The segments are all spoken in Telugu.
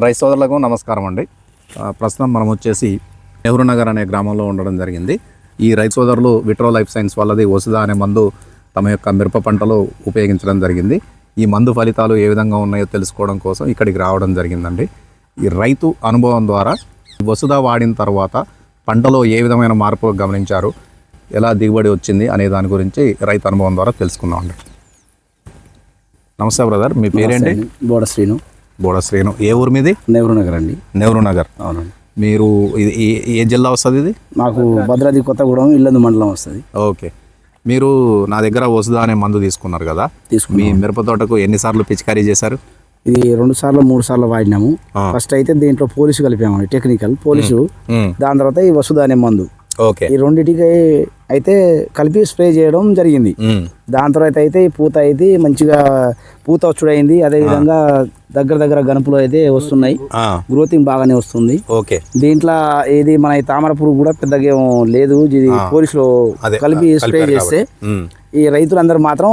రైతు సోదరులకు నమస్కారం అండి. ప్రస్తుతం మనం వచ్చేసి నెహ్రూ నగర్ అనే గ్రామంలో ఉండడం జరిగింది. ఈ రైతు సోదరులు విట్రో లైఫ్ సైన్స్ వాళ్ళది వసుదా అనే మందు తమ యొక్క మిరప పంటలో ఉపయోగించడం జరిగింది. ఈ మందు ఫలితాలు ఏ విధంగా ఉన్నాయో తెలుసుకోవడం కోసం ఇక్కడికి రావడం జరిగిందండి. ఈ రైతు అనుభవం ద్వారా ఈ వసుదా వాడిన తర్వాత పంటలో ఏ విధమైన మార్పులు గమనించారు ఎలా దిగుబడి వచ్చింది అనే దాని గురించి రైతు అనుభవం ద్వారా తెలుసుకుందామండి. నమస్తే బ్రదర్ మీ పేరేంటి? బోడ శ్రీను. బోడ శ్రీను ఏ ఊరు మీది? నెహ్రూ నగర్ అండి. నెహ్రూ నగర్. అవునండి. మీరు ఇది ఏ- జిల్లా వస్తుంది ఇది? మాకు భద్రాద్రి కొత్తగూడెం ఇల్లందు మండలం వస్తుంది. ఓకే. మీరు నా దగ్గర వసుదా అనే మందు తీసుకున్నారు కదా? మీ మిరప తోటకు ఎన్నిసార్లు పిచికారీ చేశారు? ఇది రెండు సార్లు మూడు సార్లు వాడినాము. ఫస్ట్ అయితే దీంట్లో పోలీసు కలిపాము టెక్నికల్. పోలీసు. దాని తర్వాత ఈ వసుధ అనే మందు. ఓకే. ఈ రెండింటికి అయితే కలిపి స్ప్రే చేయడం జరిగింది. దాని తర్వాత అయితే ఈ పూత అయితే మంచిగా పూత వచ్చుడైంది. అదేవిధంగా దగ్గర దగ్గర గనుపులు అయితే వస్తున్నాయి. గ్రోతింగ్ బాగానే వస్తుంది. ఓకే. దీంట్లో ఏది మన తామర పురుగు కూడా పెద్దగా లేదు. ఇది పోలీసులో కలిపి స్ప్రే చేస్తే. ఈ రైతులందరూ మాత్రం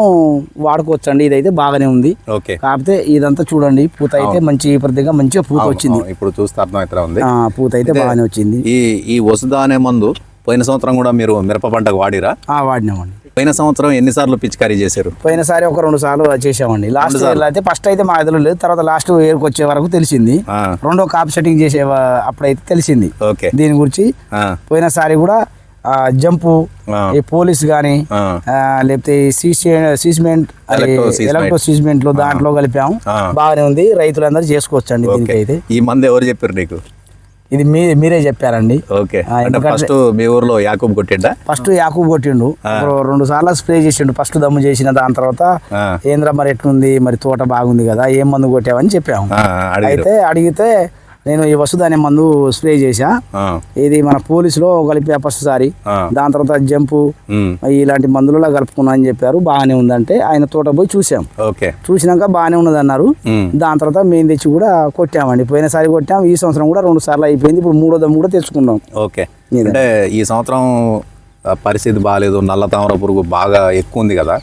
వాడుకోవచ్చండి. ఇదైతే బాగానే ఉంది. ఓకే. కాకపోతే ఇదంతా చూడండి. పూత అయితే మంచి ప్రతిగా మంచిగా పూత వచ్చింది. ఇప్పుడు చూస్తే అర్థమవుతా ఉంది. పూత అయితే బాగానే వచ్చింది. ఈ ఈ వసుదా అనే మందు పోయిన సంవత్సరం కూడా మీరు మిరప పంటకు వాడిరా? ఆ, వాడినామండి. పోయిన సంవత్సరం ఎన్నిసార్లు పిచికారీ చేశారు? పోయినసారి ఒక రెండు సార్లు చేసామండి లాస్ట్ ఇయర్ అయితే ఫస్ట్ అయితే మా ఎదురు లేదు. తర్వాత లాస్ట్ ఇయర్కి వచ్చే వరకు తెలిసింది. రెండో కాప్ సెట్టింగ్ చేసే అప్పుడైతే తెలిసింది. ఓకే. దీని గురించి పోయినసారి కూడా జంపు ఈ పోలీస్ కానీ లేకపోతే సీస్మెంట్. ఎలక్ట్రో సీస్మెంట్లో దాంట్లో కలిపాము. బాగానే ఉంది. రైతులందరూ చేసుకోవచ్చు అండి దీనికైతే. ఈ మందు ఎవరు చెప్పారు నీకు? ఇది మీ మీరే చెప్పారండి. ఓకే. ఫస్ట్ మీ ఊర్లో యాకూబ్ కొట్టిండా? ఫస్ట్ యాకూబ్ కొట్టిండు. రెండు సార్లు స్ప్రే చేసిండు. ఫస్ట్ దమ్ము చేసిన దాని తర్వాత ఏంద్ర మరి ఎట్లుంది? మరి తోట బాగుంది కదా ఏం మందు కొట్టావని చెప్పాము. అయితే అడిగితే నేను ఈ వసుధ అనే మందు స్ప్రే చేశా. ఇది మన పోలీసులో కలిపా ఫస్ట్ సారి. ఆ, దాని తర్వాత జంపు ఇలాంటి మందులలో కలుపుకున్నా అని చెప్పారు. బాగానే ఉందంటే ఆయన తోట పోయి చూసాం ఓకే. చూసినాక బాగానే ఉన్నది అన్నారు దాని తర్వాత మేము తెచ్చి కూడా కొట్టామండి. పోయినసారి కొట్టాం. ఈ సంవత్సరం కూడా రెండు సార్లు అయిపోయింది. ఇప్పుడు మూడో దమ్ము కూడా తెచ్చుకున్నాం. ఓకే. అంటే ఈ సంవత్సరం పరిస్థితి బాగాలేదు నల్ల తామర పురుగు బాగా ఎక్కువ ఉంది కదా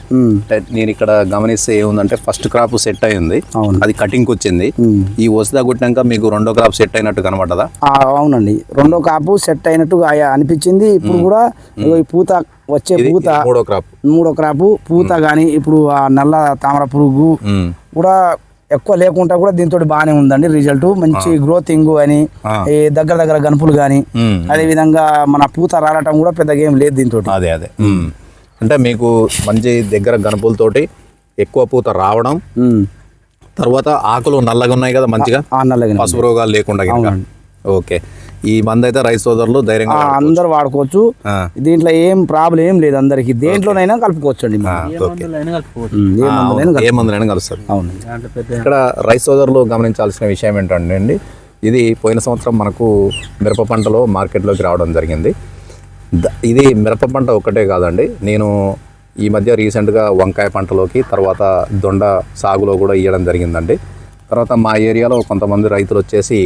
నేను ఇక్కడ గమనిస్తే ఏముందంటే ఫస్ట్ క్రాప్ సెట్ అయింది. అవును. అది కటింగ్కి వచ్చింది. ఈ వసుదా కొట్టినాక మీకు రెండో క్రాప్ సెట్ అయినట్టు కనబడదా అవునండి. రెండో కాపు సెట్ అయినట్టు అయ- అనిపించింది. ఇప్పుడు కూడా పూత వచ్చే పూత మూడో క్రాప్ మూడో క్రాపు పూత కానీ ఇప్పుడు ఆ నల్ల తామర పురుగు కూడా ఎక్కువ లేకుండా కూడా దీంతో బాగానే ఉందండి రిజల్ట్ మంచి గ్రోతింగ్ అని దగ్గర దగ్గర గనుపులు కానీ విధంగా మన పూత రాలటం కూడా పెద్దగా ఏం లేదు దీంతో. అదే అదే. అంటే మీకు మంచి దగ్గర గనుపులతోటి ఎక్కువ పూత రావడం తర్వాత ఆకులు నల్లగా ఉన్నాయి కదా మంచిగా? పసుపు రోగాలు లేకుండా. ఓకే. ఈ మంది అయితే రైతు సోదరులు ధైర్యంగా. అందరు వాడుకోవచ్చు. దీంట్లో ఏం ప్రాబ్లం ఏం లేదు అందరికి. దేంట్లోనైనా కలుపుకోవచ్చు. అండి ఏ మందులైనా కలుస్తారు. అవును. ఇక్కడ రైతు సోదరులు గమనించాల్సిన విషయం ఏంటంటే అండి ఇది పోయిన సంవత్సరం మనకు మిరప పంటలో మార్కెట్లోకి రావడం జరిగింది. ఇది మిరప పంట ఒక్కటే కాదండి నేను ఈ మధ్య రీసెంట్గా వంకాయ పంటలోకి తర్వాత దొండ సాగులో కూడా ఇవ్వడం జరిగిందండి. తర్వాత మా ఏరియాలో కొంతమంది రైతులు వచ్చేసి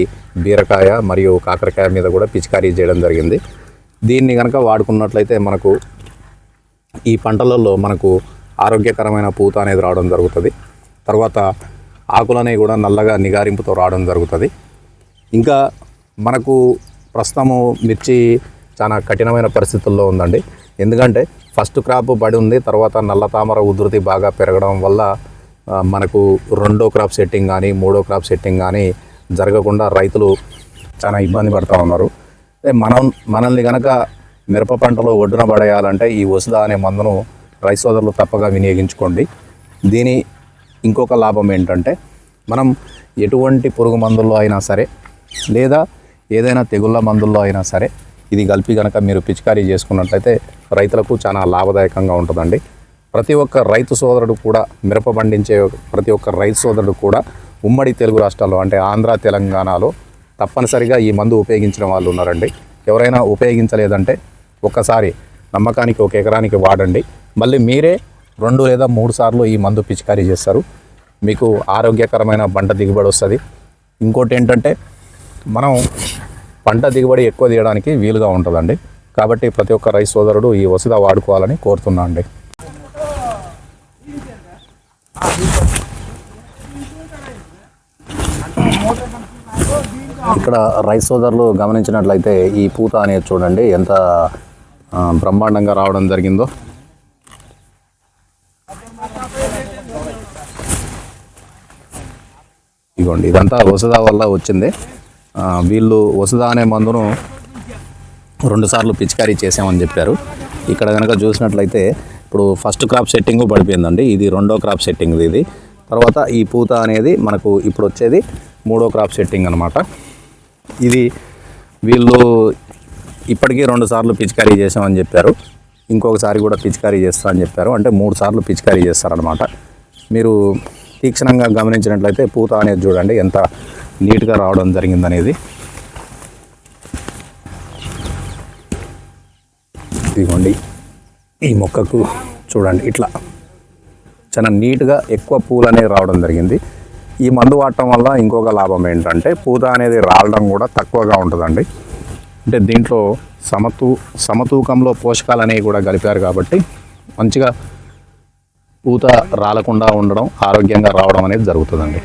బీరకాయ మరియు కాకరకాయ మీద కూడా పిచికారీ చేయడం జరిగింది. దీన్ని కనుక వాడుకున్నట్లయితే మనకు ఈ పంటలలో మనకు ఆరోగ్యకరమైన పూత అనేది రావడం జరుగుతుంది. తర్వాత ఆకులనేవి కూడా నల్లగా నిగారింపుతో రావడం జరుగుతుంది. ఇంకా మనకు ప్రస్తుతము మిర్చి చాలా కఠినమైన పరిస్థితుల్లో ఉందండి. ఎందుకంటే ఫస్ట్ క్రాప్ పడి ఉంది తర్వాత నల్ల తామర ఉధృతి బాగా పెరగడం వల్ల మనకు రెండో క్రాప్ సెట్టింగ్ కానీ మూడో క్రాప్ సెట్టింగ్ కానీ జరగకుండా రైతులు చాలా ఇబ్బంది పడుతూ ఉన్నారు. మనం మనల్ని కనుక మిరప పంటలో ఒడ్డున పడేయాలంటే ఈ వసుదా అనే మందును రైతు సోదరులు తప్పగా వినియోగించుకోండి. దీని ఇంకొక లాభం ఏంటంటే మనం ఎటువంటి పురుగు మందుల్లో అయినా సరే లేదా ఏదైనా తెగుళ్ళ మందుల్లో అయినా సరే ఇది కలిపి కనుక మీరు పిచికారీ చేసుకున్నట్లయితే రైతులకు చాలా లాభదాయకంగా ఉంటుందండి. ప్రతి ఒక్క రైతు సోదరుడు కూడా మిరప పండించే ప్రతి ఒక్క రైతు సోదరుడు కూడా ఉమ్మడి తెలుగు రాష్ట్రాల్లో అంటే ఆంధ్ర తెలంగాణలో తప్పనిసరిగా ఈ మందు ఉపయోగించిన వాళ్ళు ఉన్నారండి. ఎవరైనా ఉపయోగించలేదంటే ఒక్కసారి నమ్మకానికి ఒక ఎకరానికి వాడండి. మళ్ళీ మీరే రెండు లేదా మూడు సార్లు ఈ మందు పిచికారీ చేస్తారు. మీకు ఆరోగ్యకరమైన పంట దిగుబడి వస్తుంది. ఇంకోటి ఏంటంటే మనం పంట దిగుబడి ఎక్కువ తీయడానికి వీలుగా ఉంటుందండి. కాబట్టి ప్రతి ఒక్క రైతు సోదరుడు ఈ వసుధ వాడుకోవాలని కోరుతున్నా అండి ఇక్కడ రైస్ సోదరులు గమనించినట్లయితే ఈ పూత అనేది చూడండి ఎంత బ్రహ్మాండంగా రావడం జరిగిందో. ఇదిగోండి ఇదంతా వసుదా వల్ల వచ్చింది. వీళ్ళు వసుదా అనే మందును రెండుసార్లు పిచికారీ చేసామని చెప్పారు. ఇక్కడ కనుక చూసినట్లయితే ఇప్పుడు ఫస్ట్ క్రాప్ సెట్టింగ్ పడిపోయిందండి. ఇది రెండో క్రాప్ సెట్టింగ్ ఇది. తర్వాత ఈ పూత అనేది మనకు ఇప్పుడు వచ్చేది మూడో క్రాప్ సెట్టింగ్ అనమాట ఇది వీళ్ళు ఇప్పటికీ రెండు సార్లు పిచికారీ చేసామని చెప్పారు. ఇంకొకసారి కూడా పిచికారీ చేస్తామని చెప్పారు. అంటే మూడు సార్లు పిచికారీ చేస్తారనమాట మీరు తీక్షణంగా గమనించినట్లయితే పూత అనేది చూడండి ఎంత నీట్గా రావడం జరిగిందనేది. ఇదిగోండి. ఈ మొక్కకు చూడండి ఇట్లా. చాలా నీట్గా ఎక్కువ పూలు అనేది రావడం జరిగింది. ఈ మందు వాడటం వల్ల ఇంకొక లాభం ఏంటంటే పూత అనేది రాలడం కూడా తక్కువగా ఉంటుందండి. అంటే దీంట్లో సమతూ సమతూకంలో పోషకాలు అనేవి కూడా కలిపారు కాబట్టి మంచిగా పూత రాలకుండా ఉండడం ఆరోగ్యంగా రావడం అనేది జరుగుతుందండి.